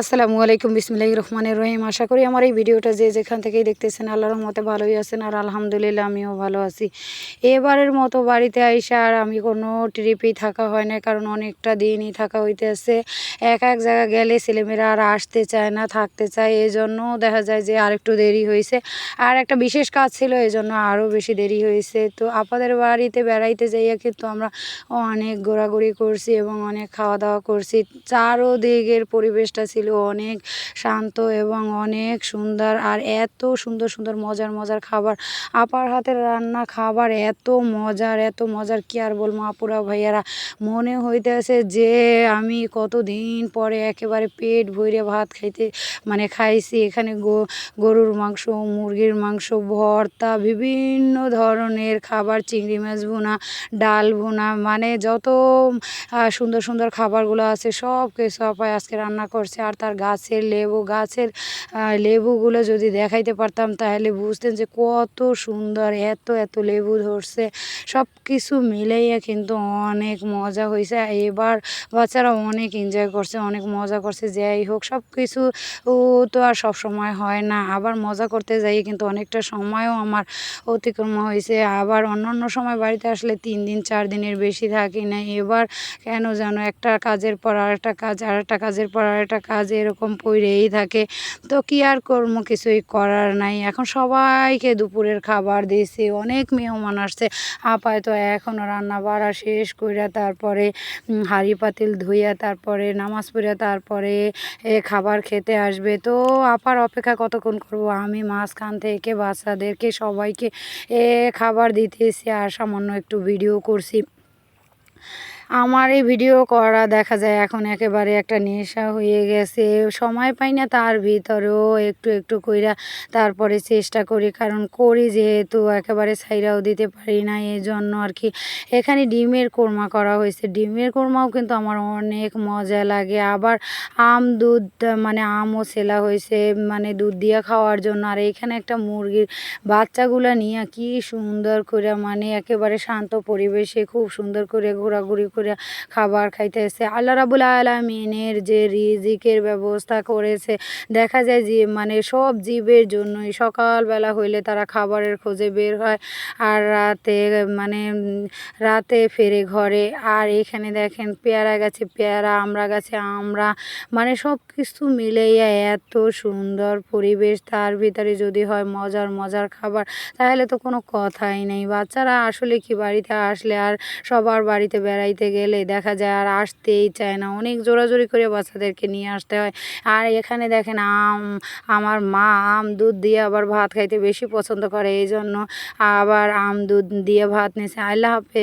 আসসালামু আলাইকুম বিসমিল্লাহ রহমানের রহিম। আশা করি আমার এই ভিডিওটা যে যেখান থেকেই দেখতেছেন আল্লাহর রহমতে ভালোই আছেন আর আলহামদুলিল্লাহ আমিও ভালো আছি। এবারের মতো বাড়িতে আইসা আর আমি কোনো ট্রিপেই থাকা হয় না কারণ অনেকটা দিনই থাকা হইতেছে। এক এক জায়গা গেলে ছেলেমেয়েরা আর আসতে চায় না, থাকতে চায় এই জন্য দেখা যায় যে আরেকটু দেরি হয়েছে আর একটা বিশেষ কাজ ছিল এই জন্য আরও বেশি দেরি হয়েছে তো আপাদের বাড়িতে বেড়াইতে যাইয়া কিন্তু আমরা অনেক ঘোরাঘুরি করছি এবং অনেক খাওয়া দাওয়া করছি। চারোদিকের পরিবেশটা ছিল অনেক শান্ত এবং অনেক সুন্দর আর এত সুন্দর সুন্দর, মজার মজার খাবার। আপার হাতের রান্না খাবার এত মজার এত মজার কি আর বলব আপুরা ভাইয়ারা? মনে হইতেছে যে আমি কতদিন পরে একেবারে পেট ভরে ভাত খাইতে মানে খাইছি। এখানে গরুর মাংস, মুরগির মাংস, ভর্তা, বিভিন্ন ধরনের খাবার, চিংড়ি মাছ ভুনা, ডাল ভুনা মানে যত সুন্দর সুন্দর খাবারগুলো আছে সব কিছু আপায় আজকে রান্না করছে। আর তার গাছের লেবু, গাছের লেবুগুলো যদি দেখাইতে পারতাম তাহলে বুঝতেন যে কত সুন্দর, এত এত লেবু ধরছে। সব কিছু মিলাইয়া কিন্তু অনেক মজা হয়েছে এবার বাচ্চারা অনেক এনজয় করছে, অনেক মজা করছে, যাই হোক সব কিছু তো আর সব সময় হয় না। আবার মজা করতে যাই কিন্তু অনেকটা সময়ও আমার অতিক্রম হয়েছে আবার অন্য অন্য সময় বাড়িতে আসলে তিন দিন, চার দিনের বেশি থাকি না। এবার কেন যেন একটা কাজের পর আরেকটা কাজ আর একটা কাজের পর আরেকটা কাজ এরকম পড়েই থাকে। তো কি আর করব কিছুই করার নাই। এখন সবাইকে দুপুরের খাবার দিয়েছি। অনেক মেহমান আসছে। আপায় তো এখনও রান্না বাড়া শেষ কইরা তারপরে হাঁড়ি পাতিল ধুইয়া তারপরে, নামাজ পড়িয়া তারপরে, এ খাবার খেতে আসবে। তো আপার অপেক্ষা কতক্ষণ করব? আমি মাঝখান থেকে বাচ্চাদেরকে সবাইকে এ খাবার দিতেছি আর সামান্য একটু ভিডিও করছি। আমার এই ভিডিও করা দেখা যায় এখন একেবারে একটা নেশা হয়ে গেছে। সময় পাই না তার ভিতরেও একটু একটু কইরা তারপরে চেষ্টা করি, কারণ করি যেহেতু একেবারে ছাইরাও দিতে পারি না এই জন্য আর কি। এখানে ডিমের কোরমা করা হয়েছে। ডিমের কোরমাও কিন্তু আমার অনেক মজা লাগে। আবার আম, দুধ মানে আমও সেলা হয়েছে মানে দুধ দিয়ে খাওয়ার জন্য। আর এখানে একটা মুরগির বাচ্চাগুলো নিয়ে কি সুন্দর করে মানে একেবারে শান্ত পরিবেশে খুব সুন্দর করে ঘোরাঘুরি করে খাবার খাইতেছে। আল্লাহ রাবুল আলমিনের যে রিজিকের ব্যবস্থা করেছে, দেখা যায় যে মানে সব জীবের জন্যই সকালবেলা হইলে তারা খাবারের খোঁজে বের হয় আর রাতে মানে রাতে ফেরে ঘরে। আর এখানে দেখেন, পেয়ারা গাছে পেয়ারা, আমরা গাছে আমরা মানে সব কিছু মিলাইয়া এত সুন্দর পরিবেশ। তার ভিতরে যদি হয় মজার মজার খাবার, তাহলে তো কোনো কথাই নেই। বাচ্চারা আসলে কি বাড়িতে আসলে আর সবার বাড়িতে বেড়াইতে গেলে দেখা যায় আর আসতেই চায় না। অনেক জোরাজোরি করে বাচ্চাদেরকে নিয়ে আসতে হয়। আর এখানে দেখেন আম, আমার মা আম দুধ দিয়ে আবার ভাত খাইতে বেশি পছন্দ করে। এই জন্য আবার আম দুধ দিয়ে ভাত নিয়েছে আল্লাহ হাফেজ।